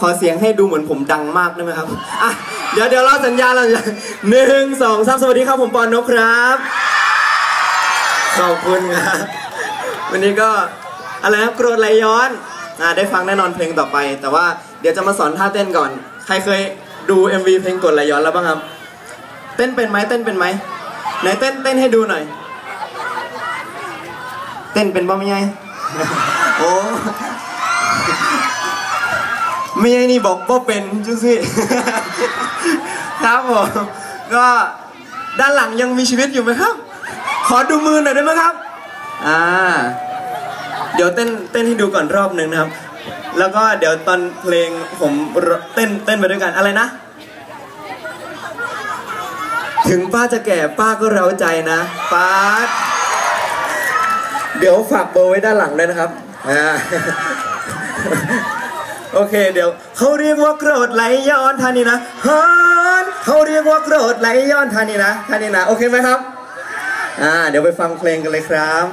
ขอเสียงให้ดูเหมือนผมดังมากได้ไหมครับอะเดี๋ยวเดี๋ยวเราสัญญาเราจะหนึ่งสองสามสวัสดีครับผมปอนนกครับขอบคุณครับวันนี้ก็อะไรนะโกรธไหลย้อนอ่าได้ฟังแน่นอนเพลงต่อไป แต่ว่าเดี๋ยวจะมาสอนท่าเต้นก่อน ใครเคยดู MV เพลงกดไหลย้อนแล้วบ้างครับ เต้นเป็นไหมเต้นเป็นไหมไหนเต้นเต้นให้ดูหน่อย เต้นเป็นบ้างไหมไงโอ้ ไม่ไงนี่บอกว่าเป็นจุสิครับผมก็ด้านหลังยังมีชีวิตอยู่ไหมครับ ขอดูมือหน่อยได้ไหมครับ อ่า เดี๋ยวเต้นเต้นให้ดูก่อนรอบหนึ่งนะครับ แล้วก็เดี๋ยวตอนเพลงผมเต้นเต้นไปด้วยกันอะไรนะ ถึงป้าจะแก่ป้าก็เร้าใจนะป้าเดี๋ยวฝากเบอร์ไว้ด้านหลังด้วยนะครับ อ่า โอเคเดี๋ยวเขาเรียกว่าโกรธไหลย้อนท่านี้นะฮอนเขาเรียกว่าโกรธไหลย้อนท่านี้นะท่านี้นะ โอเคไหมครับ อ่า เดี๋ยวไปฟังเพลงกันเลยครับ